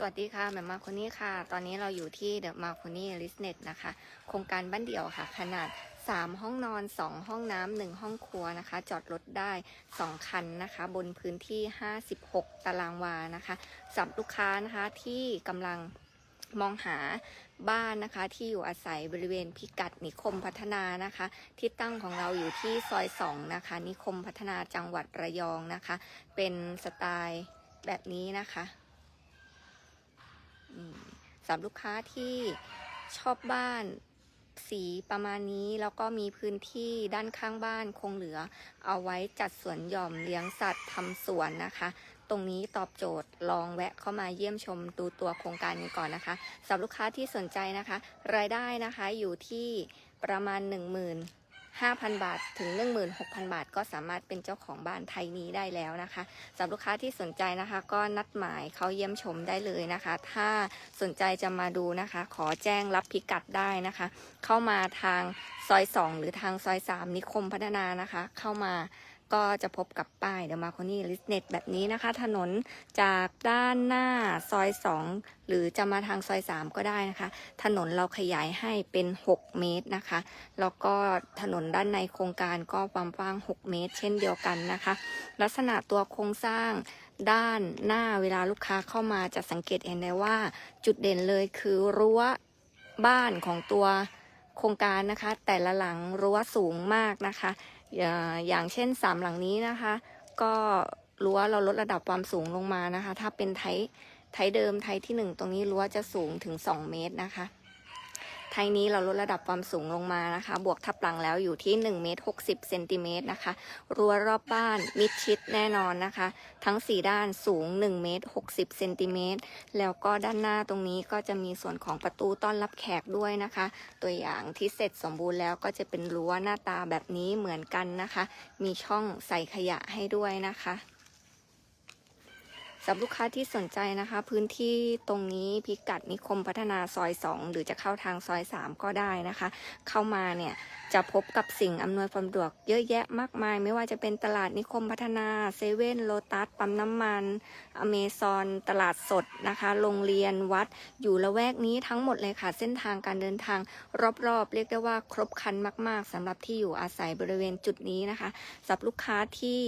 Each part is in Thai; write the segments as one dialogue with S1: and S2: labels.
S1: สวัสดีค่ะแม่มมาคนนี้ค่ะ ตอนนี้เราอยู่ที่เดอะมาคนนี่ลิสเน็ตนะคะ โครงการบ้านเดี่ยวค่ะ ขนาด 3 ห้องนอน 2 ห้องน้ำ 1 ห้องครัวนะคะ จอดรถได้ 2 คันนะคะ บนพื้นที่ 56 ตารางวานะคะสำหรับลูกค้านะคะที่กำลังมองหาบ้านนะคะที่อยู่อาศัยบริเวณพิกัดนิคมพัฒนานะคะ ที่ตั้งของเราอยู่ที่ซอย 2 นะคะ นิคมพัฒนาจังหวัดระยองนะคะ เป็นสไตล์แบบนี้นะคะ สำหรับลูกค้าที่ชอบบ้านสีประมาณนี้แล้วก็มีพื้นที่ด้านข้างบ้านคงเหลือ เอาไว้จัดสวนหย่อมเลี้ยงสัตว์ทำสวนนะคะ ตรงนี้ตอบโจทย์ลองแวะเข้ามาเยี่ยมชมดูตัวโครงการกันก่อนนะคะสำหรับลูกค้าที่สนใจนะคะ รายได้นะคะอยู่ที่ประมาณ 5,000 บาทถึง 16,000 บาท ก็สามารถเป็นเจ้าของบ้านไทยนี้ได้แล้วนะคะสำหรับลูกค้าที่สนใจนะคะ ก็นัดหมายเขาเยี่ยมชมได้เลยนะคะ ถ้าสนใจจะมาดูนะคะ ขอแจ้งรับพิกัดได้นะคะ เข้ามาทางซอย 2 หรือทางซอย 3 นิคมพัฒนานะคะ เข้ามา ก็จะพบกับป้ายเดอะมาคอนี่ลิสเน็ตแบบนี้นะคะ ถนนจากด้านหน้าซอย 2 หรือจะมาทางซอย 3 ก็ได้นะคะ ถนนเราขยายให้เป็น 6 เมตรนะคะ แล้วก็ถนนด้านในโครงการก็ความกว้าง 6 เมตร เช่นเดียวกันนะคะ ลักษณะตัวโครงสร้างด้านหน้าเวลาลูกค้าเข้ามาจะสังเกตเห็นได้ว่าจุดเด่นเลยคือรั้วบ้านของตัวโครงการนะคะ แต่ละหลังรั้วสูงมากนะคะ อย่างเช่นสามหลังนี้นะคะ ก็รั้วเราลดระดับความสูงลงมานะคะ ถ้าเป็นไทยไทยเดิมไทยที่หนึ่งตรงนี้รั้วจะสูงถึง2เมตรนะคะ ไทยนี้เราลดระดับความสูงลงมานะคะ บวกทับหลังแล้วอยู่ที่1เมตร60เซนติเมตรนะคะ รั้วรอบบ้านมิดชิดแน่นอนนะคะ ทั้ง 4 ด้านสูง1เมตร60เซนติเมตรแล้วก็ด้านหน้าตรงนี้ก็จะมีส่วนของประตูต้อนรับแขกด้วยนะคะ ตัวอย่างที่เสร็จสมบูรณ์แล้วก็จะเป็นรั้วหน้าตาแบบนี้เหมือนกันนะคะ มีช่องใส่ขยะให้ด้วยนะคะ สำหรับลูกค้าที่สนใจนะคะ พื้นที่ตรงนี้พิกัดนิคมพัฒนาซอย 2 หรือจะเข้าทางซอย 3 ก็ได้นะคะ เข้ามาเนี่ยจะพบกับสิ่งอำนวยความสะดวกเยอะแยะมากมาย ไม่ว่าจะเป็นตลาดนิคมพัฒนาเซเว่นโลตัสปั๊มน้ำมัน อเมซอนตลาดสดนะคะ โรงเรียนวัดอยู่ละแวกนี้ทั้งหมดเลยค่ะ เส้นทางการเดินทางรอบๆ เรียกได้ว่าครบครันมาก ๆสำหรับที่อยู่อาศัยบริเวณจุดนี้นะคะสำหรับลูกค้าที่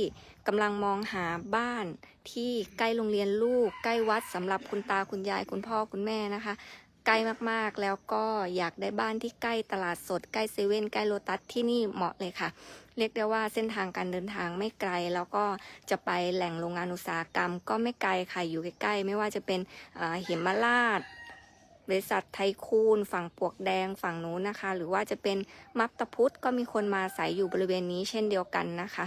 S1: กำลังมองหาบ้านที่ใกล้โรงเรียนลูก ใกล้วัดสำหรับคุณตาคุณยายคุณพ่อคุณแม่นะคะ ใกล้มากๆแล้วก็อยากได้บ้านที่ใกล้ตลาดสด ใกล้เซเว่นใกล้โลตัสที่นี่เหมาะเลยค่ะ เรียกได้ว่าเส้นทางการเดินทางไม่ไกล แล้วก็จะไปแหล่งโรงงานอุตสาหกรรม ก็ไม่ไกลค่ะอยู่ใกล้ๆไม่ว่าจะเป็นอ่าเหมราชบริษัทไทคูนฝั่งปวกแดงฝั่งนู้นนะคะ หรือว่าจะเป็นมับตะพุทธก็มีคนมาอาศัยอยู่บริเวณนี้เช่นเดียวกันนะคะ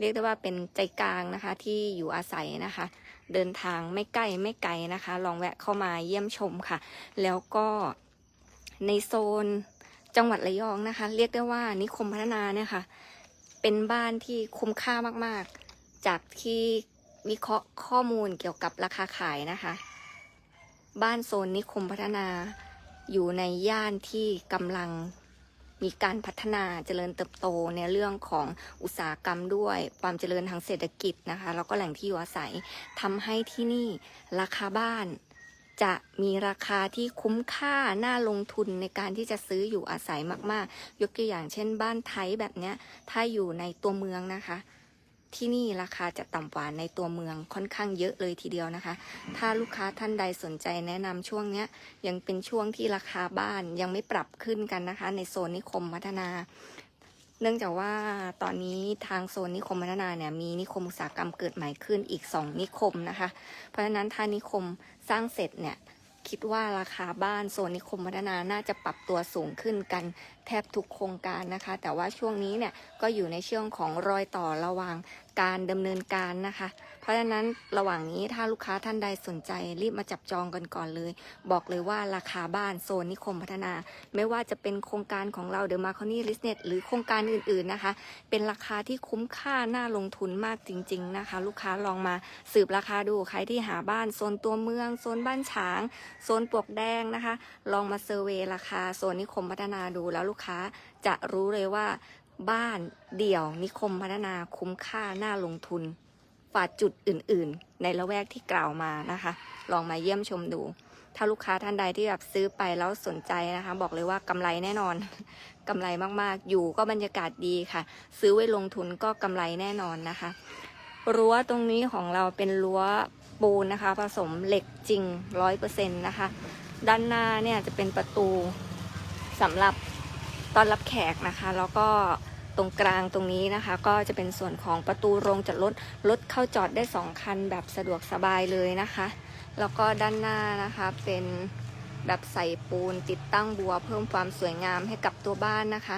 S1: เรียกได้ว่าเป็นใจกลางนะคะที่อยู่อาศัยนะคะ เดินทางไม่ใกล้ไม่ไกลนะคะ ลองแวะเข้ามาเยี่ยมชมค่ะ แล้วก็ในโซนจังหวัดระยองนะคะ เรียกได้ว่านิคมพัฒนาเนี่ยค่ะ เป็นบ้านที่คุ้มค่ามากๆ จากที่วิเคราะห์ข้อมูลเกี่ยวกับราคาขายนะคะ บ้านโซนนิคมพัฒนาอยู่ในย่านที่กำลัง มีการพัฒนาเจริญเติบโตในเรื่องของอุตสาหกรรมด้วย ความเจริญทางเศรษฐกิจนะคะแล้วก็แหล่งที่อยู่อาศัยทำให้ที่นี่ราคาบ้านจะมีราคาที่คุ้มค่าน่าลงทุนในการที่จะซื้ออยู่อาศัยมาก ๆ ยกตัวอย่างเช่น บ้านไทยแบบเนี้ยถ้าอยู่ในตัวเมืองนะคะ ที่นี่ราคาจะต่ำกว่าในตัวเมืองค่อนข้างเยอะเลยทีเดียวนะคะ ถ้าลูกค้าท่านใดสนใจแนะนำช่วงนี้ยยังเป็นช่วงที่ราคาบ้านยังไม่ปรับขึ้นกันนะคะ ในโซนนิคมพัฒนา เนื่องจากว่าตอนนี้ทางโซนนิคมพัฒนาเนี่ยมีนิคมอุตสาหกรรมเกิดใหม่ขึ้นอีก 2 นิคมนะคะ เพราะฉะนั้นถ้านิคมสร้างเสร็จเนี่ย คิดว่าราคาบ้านโซนนิคมพัฒนาน่าจะปรับตัวสูงขึ้นกันแทบทุกโครงการนะคะ แต่ว่าช่วงนี้เนี่ยก็อยู่ในช่วงของรอยต่อระหว่าง การดำเนินการนะคะ เพราะฉะนั้นระหว่างนี้ถ้าลูกค้าท่านใดสนใจรีบมาจับจองกันก่อนเลย บอกเลยว่าราคาบ้านโซนนิคมพัฒนา ไม่ว่าจะเป็นโครงการของเราเดอะมาคอนี่ลิสเน็ตหรือโครงการอื่นๆนะคะ เป็นราคาที่คุ้มค่าน่าลงทุนมากจริง ๆนะคะ ลูกค้าลองมาสืบราคาดูใครที่หาบ้านโซนตัวเมืองโซนบ้านฉางโซนปลวกแดงนะคะ ลองมาเซอร์เวยราคาโซนนิคมพัฒนาดูแล้วลูกค้าจะรู้เลยว่า บ้านเดี่ยวนิคมพัฒนาคุ้มค่าน่าลงทุนฝ่าจุดอื่น ๆ ในละแวกที่กล่าวมานะคะ ลองมาเยี่ยมชมดู ถ้าลูกค้าท่านใดที่แบบซื้อไปแล้วสนใจนะคะ บอกเลยว่ากำไรแน่นอนกำไรมากๆ อยู่ก็บรรยากาศดีค่ะ ซื้อไว้ลงทุนก็กำไรแน่นอนนะคะ รั้วตรงนี้ของเราเป็นรั้วปูนนะคะ ผสมเหล็กจริงร้อยเปอร์เซ็นต์นะคะ ด้านหน้าเนี่ยจะเป็นประตูสำหรับต้อนรับแขกนะคะ แล้วก็ ตรงกลางตรงนี้นะคะ ก็จะเป็นส่วนของประตูโรงจอดรถรถเข้าจอดได้สองคันแบบสะดวกสบายเลยนะคะ แล้วก็ด้านหน้านะคะเป็นแบบใส่ปูนติดตั้งบัวเพิ่มความสวยงามให้กับตัวบ้านนะคะ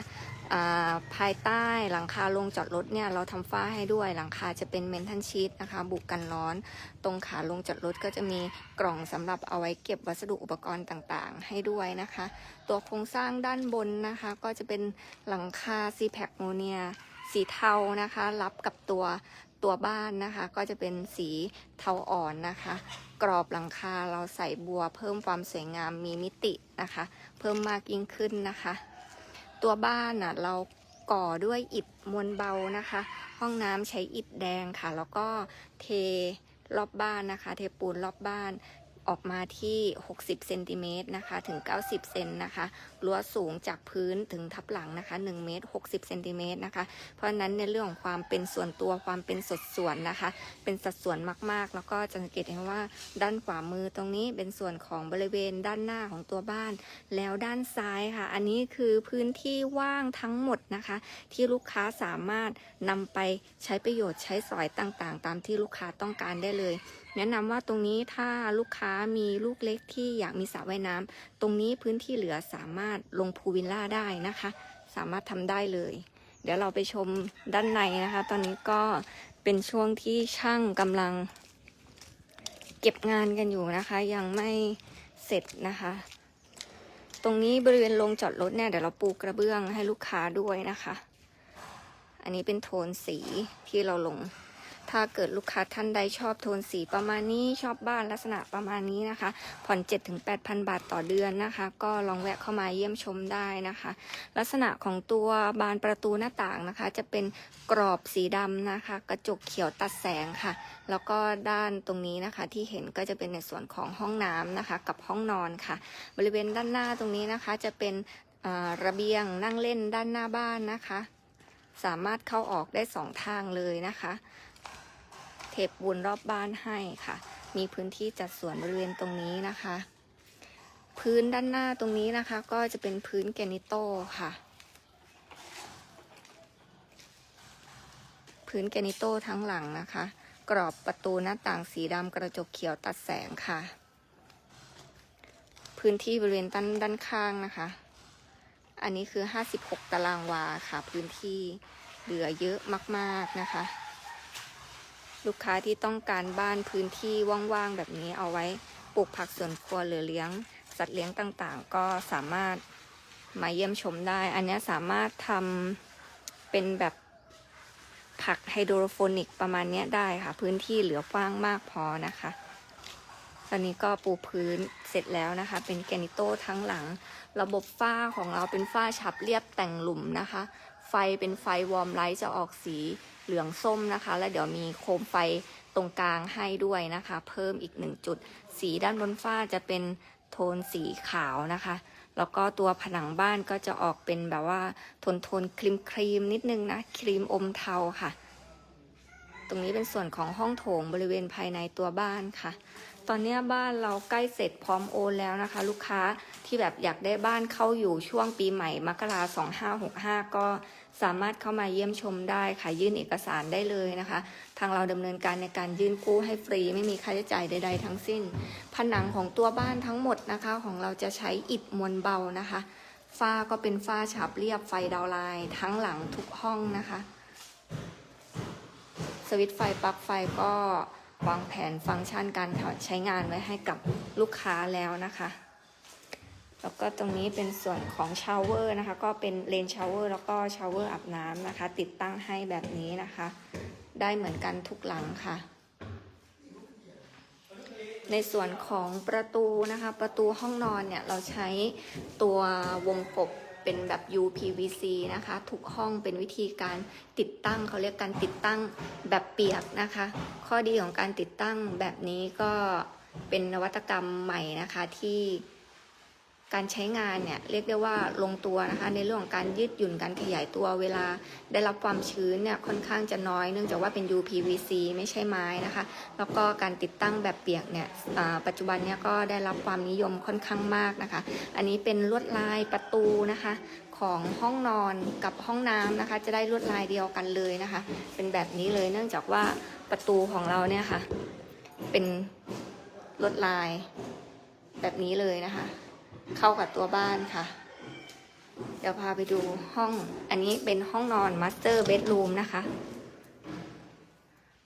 S1: ภายใต้หลังคาโรงจอดรถเนี่ยเราทำฝ้าให้ด้วยหลังคาจะเป็นเมนทันชีตนะคะ บุกกันร้อน ตรงขาลงจอดรถก็จะมีกล่องสำหรับเอาไว้เก็บวัสดุอุปกรณ์ต่างๆ ให้ด้วยนะคะ ตัวโครงสร้างด้านบนนะคะ ก็จะเป็นหลังคาซีแพคโมเนียสีเทานะคะ รับกับตัวตัวบ้านนะคะ ก็จะเป็นสีเทาอ่อนนะคะ กรอบหลังคาเราใส่บัวเพิ่มความสวยงามมีมิตินะคะ เพิ่มมากยิ่งขึ้นนะคะ ตัวบ้านน่ะเราก่อด้วยอิฐมวลเบานะคะ ห้องน้ำใช้อิฐแดงค่ะ แล้วก็เทรอบบ้านนะคะ เทปูนรอบบ้าน ออกมาที่ 60เซนติเมตรนะคะถึง 90เซนนะคะรั้วสูงจากพื้นถึงทับหลังนะคะ1เมตร60เซนติเมตรนะคะเพราะนั้นในเรื่องของความเป็นส่วนตัวความเป็นสดส่วนนะคะ เป็นสัดส่วนมากๆ แล้วก็จะสังเกตเห็นว่าด้านขวามือตรงนี้เป็นส่วนของบริเวณด้านหน้าของตัวบ้าน แล้วด้านซ้ายค่ะ อันนี้คือพื้นที่ว่างทั้งหมดนะคะ ที่ลูกค้าสามารถนำไปใช้ประโยชน์ใช้สอยต่างๆ ตามที่ลูกค้าต้องการได้เลย แนะนำว่าตรงนี้ถ้าลูกค้ามีลูกเล็กที่อยากมีสระว่ายน้ำตรงนี้พื้นที่เหลือสามารถลงพูวิลล่าได้นะคะ สามารถทำได้เลย เดี๋ยวเราไปชมด้านในนะคะ ตอนนี้ก็เป็นช่วงที่ช่างกำลัง เก็บงานกันอยู่นะคะ ยังไม่เสร็จนะคะ ตรงนี้บริเวณโรงจอดรถเนี่ยเดี๋ยวเราปูกระเบื้องให้ลูกค้าด้วยนะคะ อันนี้เป็นโทนสีที่เราลง ถ้าเกิดลูกค้าท่านใดชอบโทนสีประมาณนี้ชอบบ้านลักษณะประมาณนี้นะคะ ผ่อน 7-8,000 บาทต่อเดือนนะคะ ก็ลองแวะเข้ามาเยี่ยมชมได้นะคะ ลักษณะของตัวบานประตูหน้าต่างนะคะ จะเป็นกรอบสีดำนะคะ กระจกเขียวตัดแสงค่ะ แล้วก็ด้านตรงนี้นะคะที่เห็นก็จะเป็นในส่วนของห้องน้ำนะคะ กับห้องนอนค่ะ บริเวณด้านหน้าตรงนี้นะคะ จะเป็นระเบียงนั่งเล่นด้านหน้าบ้านนะคะ สามารถเข้าออกได้สองทางเลยนะคะ เทปปูนรอบบ้านให้ค่ะ มีพื้นที่จัดสวนบริเวณตรงนี้นะคะ พื้นด้านหน้าตรงนี้นะคะ ก็จะเป็นพื้นแกนิโต้ค่ะ พื้นแกนิโต้ทั้งหลังนะคะ กรอบประตูหน้าต่างสีดำกระจกเขียวตัดแสงค่ะ พื้นที่บริเวณด้านด้านข้างนะคะ อันนี้คือ 56 ตารางวาค่ะ พื้นที่เหลือเยอะมาก ๆนะคะ ลูกค้าที่ต้องการบ้านพื้นที่ว่างๆแบบนี้เอาไว้ปลูกผักสวนครัวหรือเลี้ยง สัตว์เลี้ยงต่างๆ ก็สามารถมาเยี่ยมชมได้ อันนี้สามารถทำเป็นแบบผักไฮโดรโฟนิกประมาณนี้ได้ค่ะ พื้นที่เหลือกว้างมากพอนะคะ ตอนนี้ก็ปูพื้นเสร็จแล้วนะคะ เป็นแกนิโต้ทั้งหลัง ระบบฝ้าของเราเป็นฝ้าฉับเรียบแต่งหลุมนะคะ ไฟเป็นไฟวอร์มไลท์จะออกสี เหลืองส้มนะคะ แล้วเดี๋ยวมีโคมไฟตรงกลางให้ด้วยนะคะ เพิ่มอีกหนึ่งจุด สีด้านบนฝ้าจะเป็นโทนสีขาวนะคะ แล้วก็ตัวผนังบ้านก็จะออกเป็นแบบว่าโทนโทนครีมครีมนิดนึงนะ ครีมอมเทาค่ะ ตรงนี้เป็นส่วนของห้องโถงบริเวณภายในตัวบ้านค่ะ ตอนนี้บ้านเราใกล้เสร็จพร้อมโอนแล้วนะคะ ลูกค้าที่แบบอยากได้บ้านเข้าอยู่ช่วงปีใหม่มกราสองห้าหกห้าก็ สามารถเข้ามาเยี่ยมชมได้ค่ะยื่นเอกสารได้เลยนะคะ ทางเราดำเนินการในการยื่นกู้ให้ฟรีไม่มีค่าใช้จ่ายใด ๆ ทั้งสิ้น ผนังของตัวบ้านทั้งหมดนะคะ ของเราจะใช้อิฐมวลเบานะคะฝ้าก็เป็นฝ้าฉาบเรียบไฟดาวไลน์ทั้งหลังทุกห้องนะคะ สวิตช์ไฟปลั๊กไฟก็วางแผนฟังก์ชันการใช้งานไว้ให้กับลูกค้าแล้วนะคะ แล้วก็ตรงนี้เป็นส่วนของชาวเวอร์นะคะ ก็เป็นเลนชาวเวอร์แล้วก็ชาวเวอร์อาบน้ำนะคะ ติดตั้งให้แบบนี้นะคะ ได้เหมือนกันทุกหลังค่ะ ในส่วนของประตูนะคะ ประตูห้องนอนเนี่ยเราใช้ตัววงกบเป็นแบบ UPVC นะคะ ทุกห้องเป็นวิธีการติดตั้งเขาเรียกการติดตั้งแบบเปียกนะคะ ข้อดีของการติดตั้งแบบนี้ก็เป็นนวัตกรรมใหม่นะคะที่ การใช้งานเนี่ยเรียกได้ว่าลงตัวนะคะ ในเรื่องของการยืดหยุ่นการขยายตัวเวลาได้รับความชื้นเนี่ยค่อนข้างจะน้อยเนื่องจากว่าเป็น UPVC ไม่ใช่ไม้นะคะ แล้วก็การติดตั้งแบบเปียกเนี่ยปัจจุบันเนี่ยก็ได้รับความนิยมค่อนข้างมากนะคะ อันนี้เป็นลวดลายประตูนะคะของห้องนอนกับห้องน้ำนะคะ จะได้ลวดลายเดียวกันเลยนะคะ เป็นแบบนี้เลยเนื่องจากว่าประตูของเราเนี่ยค่ะ เป็นลวดลายแบบนี้เลยนะคะ เข้ากับตัวบ้านค่ะ เดี๋ยวพาไปดูห้อง อันนี้เป็นห้องนอนมาสเตอร์เบดรูมนะคะ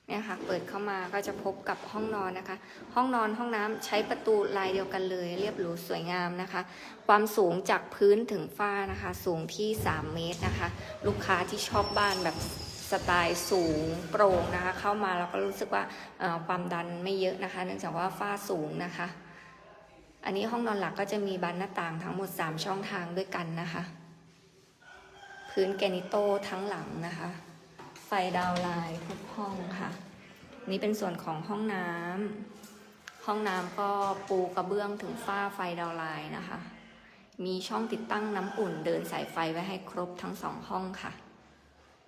S1: เนี่ยค่ะ เปิดเข้ามาก็จะพบกับห้องนอนนะคะ ห้องนอนห้องน้ำใช้ประตูลายเดียวกันเลย เรียบหรูสวยงามนะคะ ความสูงจากพื้นถึงฝ้านะคะ สูงที่ 3 เมตรนะคะ ลูกค้าที่ชอบบ้านแบบสไตล์สูงโปร่งนะคะ เข้ามาแล้วก็รู้สึกว่าความดันไม่เยอะนะคะ เนื่องจากว่าฝ้าสูงนะคะ อันนี้ห้องนอนหลักก็จะมีบานหน้าต่างทั้งหมด 3 ช่องทางด้วยกันนะคะ พื้นแกนิโตทั้งหลังนะคะ ไฟดาวไลน์ทุกห้องค่ะ นี่เป็นส่วนของห้องน้ำห้องน้ำก็ปูกระเบื้องถึงฝ้าไฟดาวไลน์นะคะ มีช่องติดตั้งน้ำอุ่นเดินสายไฟไว้ให้ครบทั้งสองห้องค่ะ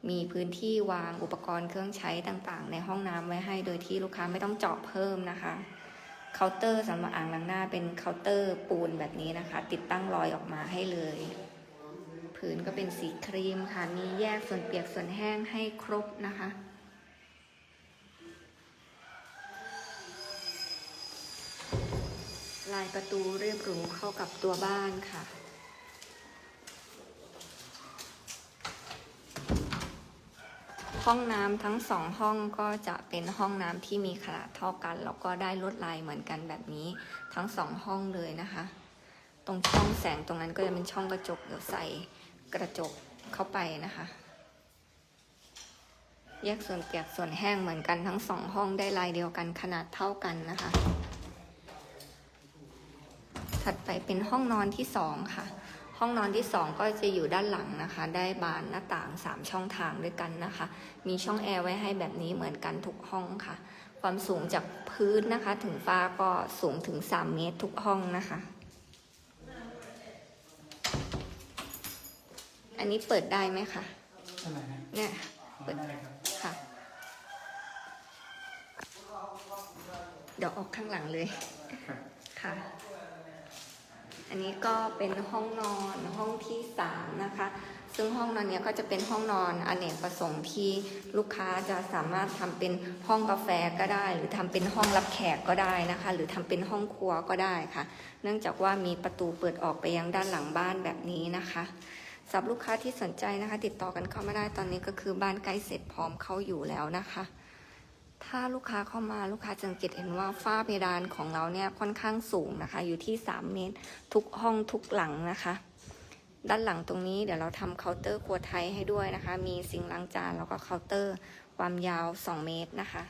S1: มีพื้นที่วางอุปกรณ์เครื่องใช้ต่างๆ ในห้องน้ำไว้ให้โดยที่ลูกค้าไม่ต้องเจาะเพิ่มนะคะ เคาน์เตอร์สำหรับอ่างล้างหน้าเป็นเคาน์เตอร์ปูนแบบนี้นะคะ ติดตั้งรอยออกมาให้เลยพื้นก็เป็นสีครีมค่ะ มีแยกส่วนเปียกส่วนแห้งให้ครบนะคะ ลายประตูเรียบหรูเข้ากับตัวบ้านค่ะ ห้องน้ำทั้งสองห้องก็จะเป็นห้องน้ำที่มีขนาดเท่ากัน แล้วก็ได้ลวดลายเหมือนกันแบบนี้ทั้งสองห้องเลยนะคะ ตรงช่องแสงตรงนั้นก็จะเป็นช่องกระจกเดี๋ยวใส่กระจกเข้าไปนะคะ แยกส่วนเปียกส่วนแห้งเหมือนกันทั้งสองห้องได้ลายเดียวกันขนาดเท่ากันนะคะ ถัดไปเป็นห้องนอนที่สองค่ะ ห้องนอนที่สองก็จะอยู่ด้านหลังนะคะ ได้บานหน้าต่างสามช่องทางด้วยกันนะคะ มีช่องแอร์ไว้ให้แบบนี้เหมือนกันทุกห้องค่ะ ความสูงจากพื้นนะคะ ถึงฟ้าก็สูงถึง 3 เมตรทุกห้องนะคะ อันนี้เปิดได้ไหมคะ
S2: อะไรนะ
S1: เนี่ย
S2: ขอได้ครับ
S1: ค่ะ เดี๋ยวออกข้างหลังเลย
S2: ครับ
S1: ค่ะ อันนี้ก็เป็นห้องนอนห้องที่สามนะคะ ซึ่งห้องนอนเนี้ยก็จะเป็นห้องนอนอเนกประสงค์ที่ลูกค้าจะสามารถทำเป็นห้องกาแฟก็ได้ หรือทำเป็นห้องรับแขกก็ได้นะคะ หรือทำเป็นห้องครัวก็ได้ค่ะ เนื่องจากว่ามีประตูเปิดออกไปยังด้านหลังบ้านแบบนี้นะคะสำหรับลูกค้าที่สนใจนะคะ ติดต่อกันเข้ามาได้ตอนนี้ก็คือบ้านใกล้เสร็จพร้อมเข้าอยู่แล้วนะคะ ถ้าลูกค้าเข้ามาลูกค้าจะสังเกตเห็นว่าฝ้าเพดานของเราเนี่ยค่อนข้างสูงนะคะ อยู่ที่ 3 เมตร ทุกห้องทุกหลังนะคะ ด้านหลังตรงนี้เดี๋ยวเราทำเคาน์เตอร์ครัวไทยให้ด้วยนะคะ มีซิงล้างจานแล้วก็เคาน์เตอร์ความยาว 2 เมตรนะคะ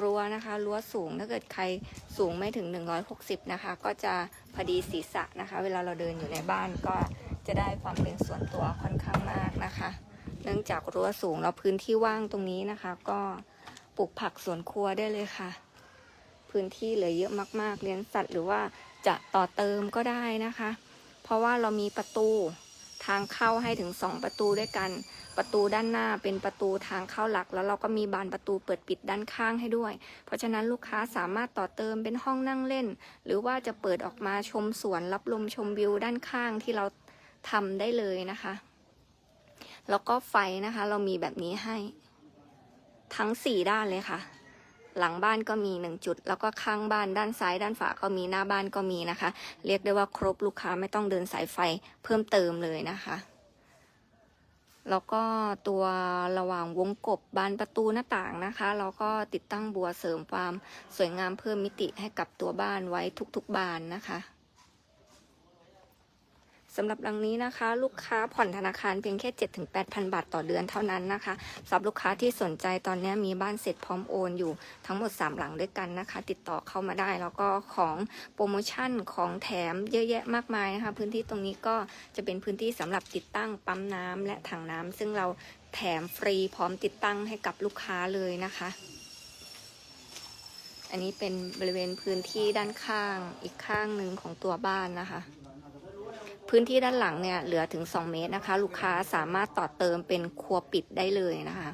S1: รั้วนะคะรั้วสูงถ้าเกิดใครสูงไม่ถึง 160 นะคะ ก็จะพอดีศีรษะนะคะ เวลาเราเดินอยู่ในบ้านก็จะได้ความเป็นส่วนตัวค่อนข้างมากนะคะ เนื่องจากรั้วสูงแล้วพื้นที่ว่างตรงนี้นะคะ ก็ปลูกผักสวนครัวได้เลยค่ะ พื้นที่เหลือเยอะมากๆ เลี้ยงสัตว์หรือว่าจะต่อเติมก็ได้นะคะ เพราะว่าเรามีประตูทางเข้าให้ถึงสองประตูด้วยกัน ประตูด้านหน้าเป็นประตูทางเข้าหลัก แล้วเราก็มีบานประตูเปิดปิดด้านข้างให้ด้วย เพราะฉะนั้นลูกค้าสามารถต่อเติมเป็นห้องนั่งเล่น หรือว่าจะเปิดออกมาชมสวนรับลมชมวิวด้านข้างที่เราทำได้เลยนะคะ แล้วก็ไฟนะคะ เรามีแบบนี้ให้ ทั้งสี่ด้านเลยค่ะ หลังบ้านก็มีหนึ่งจุด แล้วก็ข้างบ้านด้านซ้ายด้านฝาก็มีหน้าบ้านก็มีนะคะ เรียกได้ว่าครบลูกค้าไม่ต้องเดินสายไฟเพิ่มเติมเลยนะคะแล้วก็ตัวระหว่างวงกบบานประตูหน้าต่างนะคะ เราก็ติดตั้งบัวเสริมความสวยงามเพิ่มมิติให้กับตัวบ้านไว้ทุกๆบานนะคะ สำหรับหลังนี้นะคะ ลูกค้าผ่อนธนาคารเพียงแค่ 7-8,000 บาทต่อเดือนเท่านั้นนะคะสำหรับลูกค้าที่สนใจตอนนี้มีบ้านเสร็จพร้อมโอนอยู่ทั้งหมด 3 หลังด้วยกันนะคะ ติดต่อเข้ามาได้แล้วก็ของโปรโมชั่นของแถมเยอะแยะมากมายนะคะ พื้นที่ตรงนี้ก็จะเป็นพื้นที่สำหรับติดตั้งปั๊มน้ำและถังน้ำซึ่งเราแถมฟรีพร้อมติดตั้งให้กับลูกค้าเลยนะคะ อันนี้เป็นบริเวณพื้นที่ด้านข้างอีกข้างหนึ่งของตัวบ้านนะคะ พื้นที่ด้านหลังเนี่ยเหลือถึง 2 เมตรนะคะ ลูกค้าสามารถต่อเติมเป็นครัวปิดได้เลยนะคะ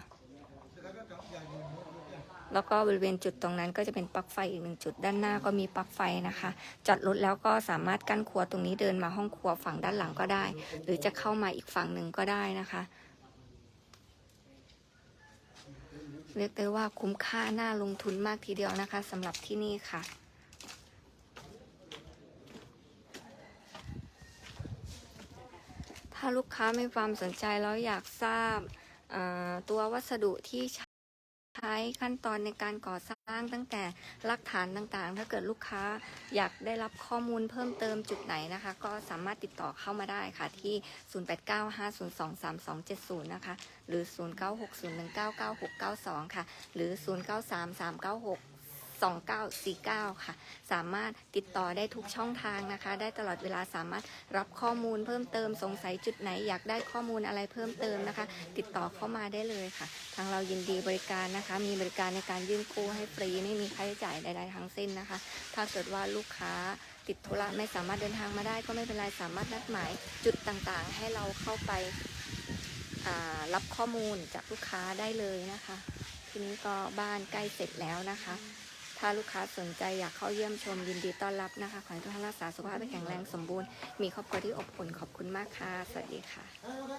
S1: แล้วก็บริเวณจุดตรงนั้นก็จะเป็นปลั๊กไฟอีกหนึ่งจุดด้านหน้าก็มีปลั๊กไฟนะคะ จอดรถแล้วก็สามารถกั้นครัวตรงนี้เดินมาห้องครัวฝั่งด้านหลังก็ได้ หรือจะเข้ามาอีกฝั่งหนึ่งก็ได้นะคะเรียกได้ว่าคุ้มค่าน่าลงทุนมากทีเดียวนะคะสำหรับที่นี่ค่ะ ถ้าลูกค้ามีความสนใจแล้วอยากทราบตัววัสดุที่ใช้ขั้นตอนในการก่อสร้างตั้งแต่หลักฐานต่างๆ ถ้าเกิดลูกค้าอยากได้รับข้อมูลเพิ่มเติมจุดไหนนะคะ ก็สามารถติดต่อเข้ามาได้ค่ะที่ 0895023270 นะคะ หรือ 0960199692 ค่ะ หรือ 093396 2949 ค่ะ สามารถติดต่อได้ทุกช่องทางนะคะ ได้ตลอดเวลาสามารถรับข้อมูลเพิ่มเติมสงสัยจุดไหนอยากได้ข้อมูลอะไรเพิ่มเติมนะคะ ติดต่อเข้ามาได้เลยค่ะ ทางเรายินดีบริการนะคะ มีบริการในการยื่นกู้ให้ฟรีไม่มีค่าใช้จ่ายใดๆทั้งสิ้นนะคะ ถ้าเกิดว่าลูกค้าติดธุระไม่สามารถเดินทางมาได้ก็ไม่เป็นไรสามารถนัดหมายจุดต่างๆ ให้เราเข้าไปรับข้อมูลจากลูกค้าได้เลยนะคะ ทีนี้ก็บ้านใกล้เสร็จแล้วนะคะ ถ้าลูกค้าสนใจอยากเข้าเยี่ยมชมยินดีต้อนรับนะคะ ขอให้ทุกท่านรักษาสุขภาพให้แข็งแรงสมบูรณ์ มีครอบครัวที่อบอุ่นขอบคุณมากค่ะ สวัสดีค่ะ